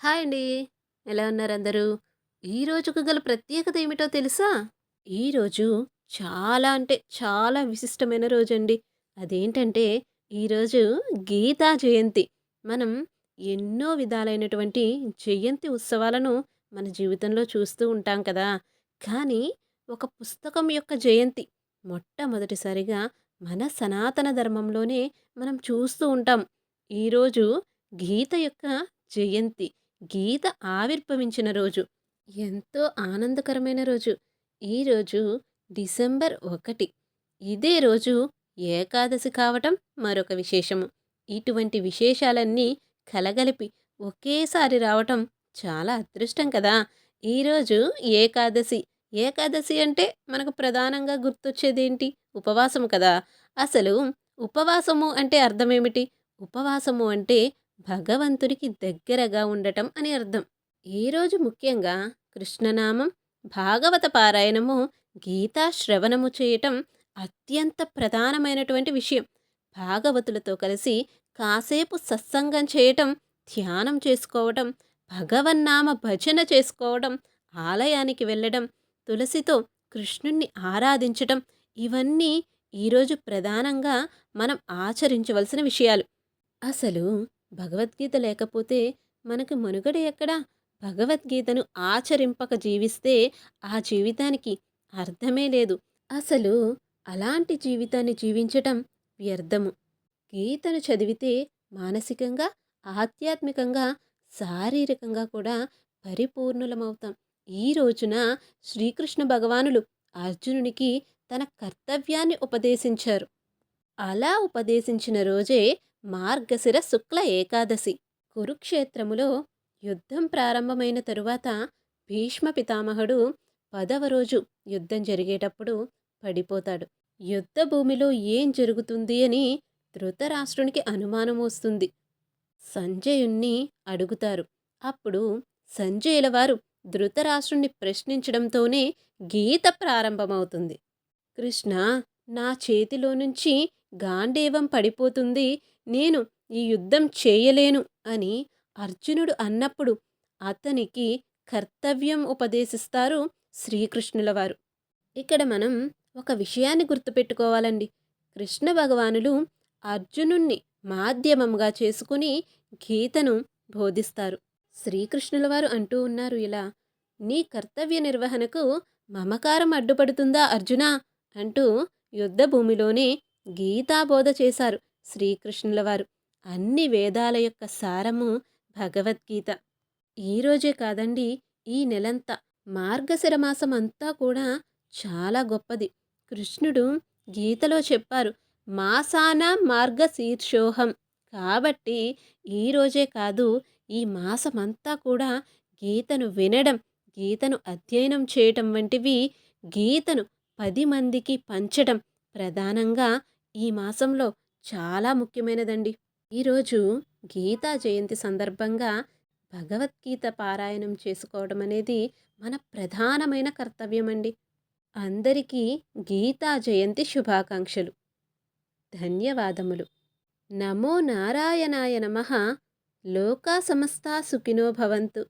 Hi అండి. ఎలా ఉన్నారు అందరూ? ఈ రోజుకు గల ప్రత్యేకత ఏమిటో తెలుసా? ఈరోజు చాలా అంటే చాలా విశిష్టమైన రోజు అండి అదేంటంటే ఈరోజు గీతా జయంతి. మనం ఎన్నో విధాలైనటువంటి జయంతి ఉత్సవాలను మన జీవితంలో చూస్తూ ఉంటాం కదా! కానీ ఒక పుస్తకం యొక్క జయంతి మొట్టమొదటిసారిగా మన సనాతన ధర్మంలోనే మనం చూస్తూ ఉంటాం. ఈరోజు గీత యొక్క జయంతి. గీత ఆవిర్భవించిన రోజు. ఎంతో ఆనందకరమైన రోజు. ఈరోజు డిసెంబర్ ఒకటి ఇదే రోజు ఏకాదశి కావటం మరొక విశేషము. ఇటువంటి విశేషాలన్నీ కలగలిపి ఒకేసారి రావటం చాలా అదృష్టం కదా! ఈరోజు ఏకాదశి. ఏకాదశి అంటే మనకు ప్రధానంగా గుర్తొచ్చేదేంటి? ఉపవాసము కదా! అసలు ఉపవాసము అంటే అర్థమేమిటి? ఉపవాసము అంటే భగవంతుడికి దగ్గరగా ఉండటం అని అర్థం. ఈరోజు ముఖ్యంగా కృష్ణనామం, భాగవత పారాయణము, గీతా శ్రవణము చేయటం అత్యంత ప్రధానమైనటువంటి విషయం. భాగవతులతో కలిసి కాసేపు సత్సంగం చేయటం, ధ్యానం చేసుకోవటం, భగవన్నామ భజన చేసుకోవడం, ఆలయానికి వెళ్ళడం, తులసితో కృష్ణుణ్ణి ఆరాధించటం ఇవన్నీ ఈరోజు ప్రధానంగా మనం ఆచరించవలసిన విషయాలు. అసలు భగవద్గీత లేకపోతే మనకు మనుగడ ఎక్కడా? భగవద్గీతను ఆచరింపక జీవిస్తే ఆ జీవితానికి అర్థమే లేదు. అసలు అలాంటి జీవితాన్ని జీవించటం వ్యర్థము. గీతను చదివితే మానసికంగా, ఆధ్యాత్మికంగా, శారీరకంగా కూడా పరిపూర్ణులమవుతాం. ఈ రోజున శ్రీకృష్ణ భగవానులు అర్జునునికి తన కర్తవ్యాన్ని ఉపదేశించారు. అలా ఉపదేశించిన రోజే మార్గశిర శుక్ల ఏకాదశి. కురుక్షేత్రములో యుద్ధం ప్రారంభమైన తరువాత భీష్మ పితామహుడు పదవ రోజు యుద్ధం జరిగేటప్పుడు పడిపోతాడు. యుద్ధ భూమిలో ఏం జరుగుతుంది అని ధృతరాష్ట్రునికి అనుమానం వస్తుంది. సంజయుణ్ణి అడుగుతారు. అప్పుడు సంజయుల వారు ధృతరాష్ట్రుణ్ణి ప్రశ్నించడంతోనే గీత ప్రారంభమవుతుంది. కృష్ణ నా చేతిలో నుంచి గాండీవం పడిపోతుంది. నేను ఈ యుద్ధం చేయలేను అని అర్జునుడు అన్నప్పుడు అతనికి కర్తవ్యం ఉపదేశిస్తారు శ్రీకృష్ణుల వారు. ఇక్కడ మనం ఒక విషయాన్ని గుర్తుపెట్టుకోవాలండి. కృష్ణ భగవానులు అర్జునుణ్ణి మాధ్యమంగా చేసుకుని గీతను బోధిస్తారు. శ్రీకృష్ణుల వారు అంటూ ఉన్నారు ఇలా నీ కర్తవ్య నిర్వహణకు మమకారం అడ్డుపడుతుందా అర్జునా అంటూ యుద్ధభూమిలోనే గీతాబోధ చేశారు శ్రీకృష్ణుల వారు. అన్ని వేదాల యొక్క సారము భగవద్గీత. ఈరోజే కాదండి ఈ నెలంతా మార్గశిర మాసం అంతా కూడా చాలా గొప్పది. కృష్ణుడు గీతలో చెప్పారు మాసాన మార్గశీర్షోహం. కాబట్టి ఈరోజే కాదు ఈ మాసమంతా కూడా గీతను వినడం, గీతను అధ్యయనం చేయటం వంటివి గీతను పది మందికి పంచడం ప్రధానంగా ఈ మాసంలో చాలా ముఖ్యమైనదండి. ఈరోజు గీతా జయంతి సందర్భంగా భగవద్గీత పారాయణం చేసుకోవడం అనేది మన ప్రధానమైన కర్తవ్యమండి. అందరికీ గీతా జయంతి శుభాకాంక్షలు. ధన్యవాదములు. నమో నారాయణాయ నమ లోకా సమస్తా సుఖినో భవంతు.